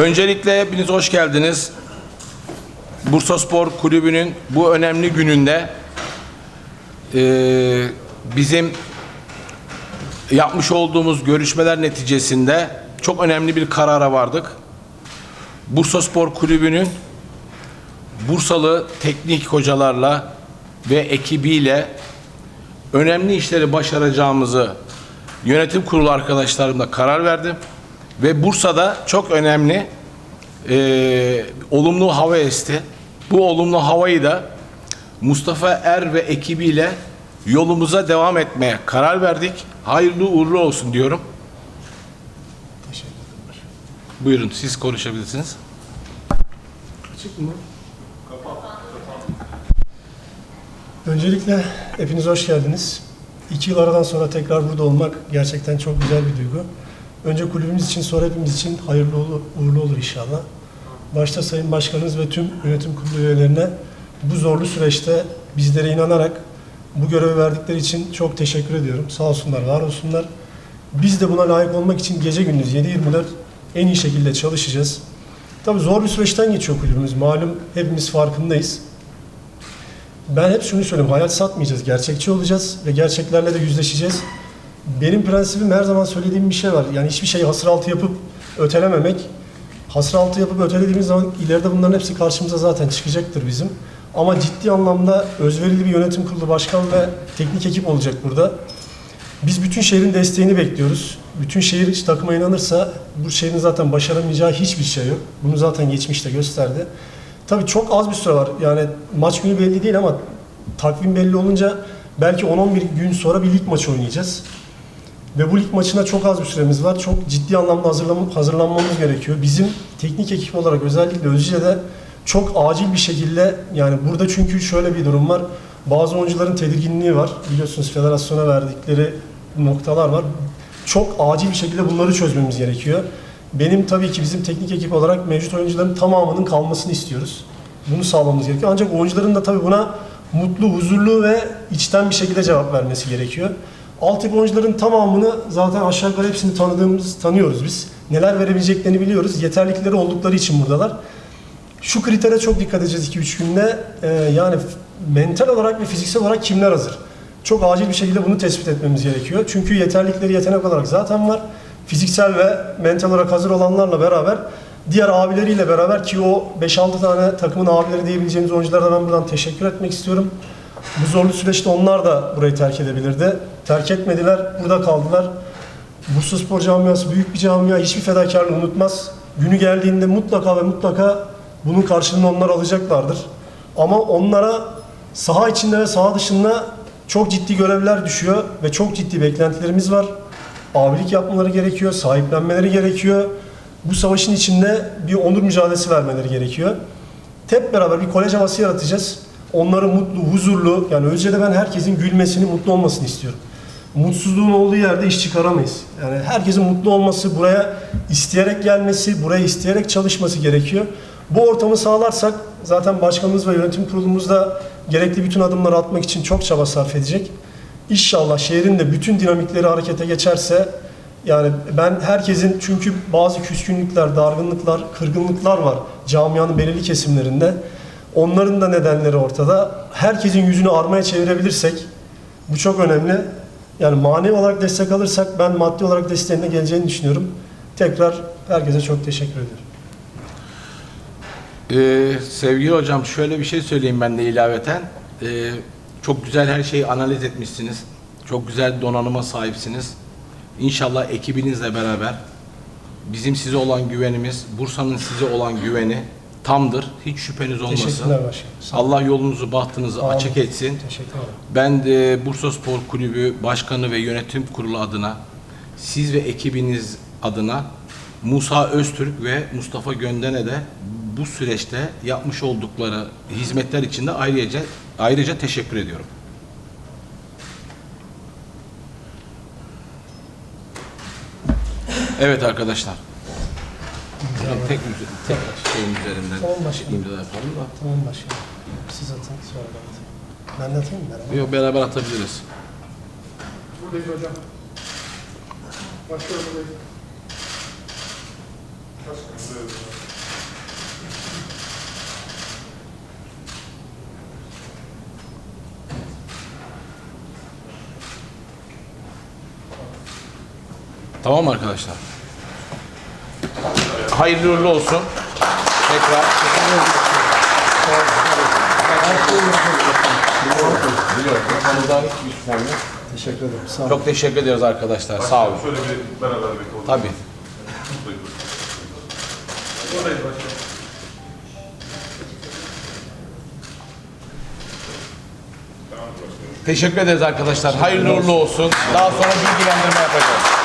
Öncelikle hepiniz hoş geldiniz. Bursa Spor Kulübü'nün bu önemli gününde eee, bizim yapmış olduğumuz görüşmeler neticesinde çok önemli bir karara vardık. Bursa Spor Kulübü'nün Bursalı teknik hocalarla ve ekibiyle önemli işleri başaracağımızı yönetim kurulu arkadaşlarımla karar verdim. Ve Bursa'da çok önemli eee, olumlu hava esti. Bu olumlu havayı da Mustafa Er ve ekibiyle yolumuza devam etmeye karar verdik. Hayırlı uğurlu olsun diyorum. Teşekkürler. Buyurun siz konuşabilirsiniz. Açık mı? Öncelikle hepiniz hoş geldiniz. İki yıl aradan sonra tekrar burada olmak gerçekten çok güzel bir duygu. Önce kulübümüz için sonra hepimiz için hayırlı olur, uğurlu olur inşallah. Başta Sayın Başkanımız ve tüm yönetim kurulu üyelerine bu zorlu süreçte bizlere inanarak bu görevi verdikleri için çok teşekkür ediyorum. Sağ olsunlar, var olsunlar. Biz de buna layık olmak için gece gündüz 7-24 en iyi şekilde çalışacağız. Tabii zor bir süreçten geçiyor kulübümüz. Malum hepimiz farkındayız. Ben hep şunu söylüyorum. Hayal satmayacağız. Gerçekçi olacağız ve gerçeklerle de yüzleşeceğiz. Benim prensibim her zaman söylediğim bir şey var. Yani hiçbir şeyi hasır altı yapıp ötelememek. Hasır altı yapıp ötelediğimiz zaman ileride bunların hepsi karşımıza zaten çıkacaktır bizim. Ama ciddi anlamda özverili bir yönetim kurulu başkan ve teknik ekip olacak burada. Biz bütün şehrin desteğini bekliyoruz. Bütün şehir takıma inanırsa bu şehrin zaten başaramayacağı hiçbir şey yok. Bunu zaten geçmişte gösterdi. Tabii çok az bir süre var. Yani maç günü belli değil ama takvim belli olunca belki 10-11 gün sonra bir lig maçı oynayacağız. Ve bu lig maçına çok az bir süremiz var. Çok ciddi anlamda hazırlan- hazırlanmamız gerekiyor. Bizim teknik ekip olarak özellikle Özce'de çok acil bir şekilde yani burada çünkü şöyle bir durum var. Bazı oyuncuların tedirginliği var. Biliyorsunuz federasyona verdikleri noktalar var. Çok acil bir şekilde bunları çözmemiz gerekiyor. Benim tabii ki bizim teknik ekip olarak mevcut oyuncuların tamamının kalmasını istiyoruz. Bunu sağlamamız gerekiyor. Ancak oyuncuların da tabii buna mutlu, huzurlu ve içten bir şekilde cevap vermesi gerekiyor. Altyapı tamamını zaten aşağı yukarı hepsini tanıdığımız, tanıyoruz biz. Neler verebileceklerini biliyoruz. Yeterlilikleri oldukları için buradalar. Şu kritere çok dikkat edeceğiz 2-3 günde. Ee, yani mental olarak ve fiziksel olarak kimler hazır? Çok acil bir şekilde bunu tespit etmemiz gerekiyor. Çünkü yeterlilikleri yetenek olarak zaten var. Fiziksel ve mental olarak hazır olanlarla beraber diğer abileriyle beraber ki o 5-6 tane takımın abileri diyebileceğimiz oyunculara ben buradan teşekkür etmek istiyorum. Bu zorlu süreçte onlar da burayı terk edebilirdi. Terk etmediler, burada kaldılar. Bursa Spor camiası büyük bir camia, hiçbir fedakarlığı unutmaz. Günü geldiğinde mutlaka ve mutlaka bunun karşılığını onlar alacaklardır. Ama onlara saha içinde ve saha dışında çok ciddi görevler düşüyor ve çok ciddi beklentilerimiz var. Abilik yapmaları gerekiyor, sahiplenmeleri gerekiyor. Bu savaşın içinde bir onur mücadelesi vermeleri gerekiyor. Hep beraber bir kolej havası yaratacağız. Onları mutlu, huzurlu, yani Özce'de ben herkesin gülmesini, mutlu olmasını istiyorum. Mutsuzluğun olduğu yerde iş çıkaramayız. Yani herkesin mutlu olması, buraya isteyerek gelmesi, buraya isteyerek çalışması gerekiyor. Bu ortamı sağlarsak zaten başkanımız ve yönetim kurulumuz da gerekli bütün adımları atmak için çok çaba sarf edecek. İnşallah şehrin de bütün dinamikleri harekete geçerse yani ben herkesin çünkü bazı küskünlükler, dargınlıklar, kırgınlıklar var camianın belirli kesimlerinde. Onların da nedenleri ortada. Herkesin yüzünü armaya çevirebilirsek bu çok önemli. Yani manevi olarak destek alırsak ben maddi olarak desteğine geleceğini düşünüyorum. Tekrar herkese çok teşekkür ediyorum. Ee, sevgili hocam şöyle bir şey söyleyeyim ben de ilaveten. Ee, çok güzel her şeyi analiz etmişsiniz. Çok güzel donanıma sahipsiniz. İnşallah ekibinizle beraber bizim size olan güvenimiz, Bursa'nın size olan güveni tamdır. Hiç şüpheniz olmasın. Teşekkürler başkanım. Sağ olun. Allah yolunuzu, bahtınızı Amin. açık etsin. Teşekkür ederim. Ben de Bursa Spor Kulübü Başkanı ve Yönetim Kurulu adına, siz ve ekibiniz adına Musa Öztürk ve Mustafa Gönden'e de bu süreçte yapmış oldukları hizmetler için de ayrıca ayrıca teşekkür ediyorum. Evet arkadaşlar. İmza Tek, tek şeyin üzerinden Tamam başkanım. imza yapalım da. Tamam başkanım. Siz atın sonra ben atayım. Ben de atayım mı beraber? Yok beraber atabiliriz. Buradayız hocam. Başlıyorum buradayız. Tamam mı arkadaşlar? Hayırlı uğurlu olsun. Tekrar. Biliyorum. Konuda hiçbir şüphem yok. Teşekkür ederim. Sağ olun. Çok teşekkür ediyoruz arkadaşlar. Sağ olun. Şöyle bir beraber bir kol. Tabii. Buradayız başkanım. Teşekkür ederiz arkadaşlar. Hayırlı uğurlu olsun. Daha sonra bilgilendirme yapacağız.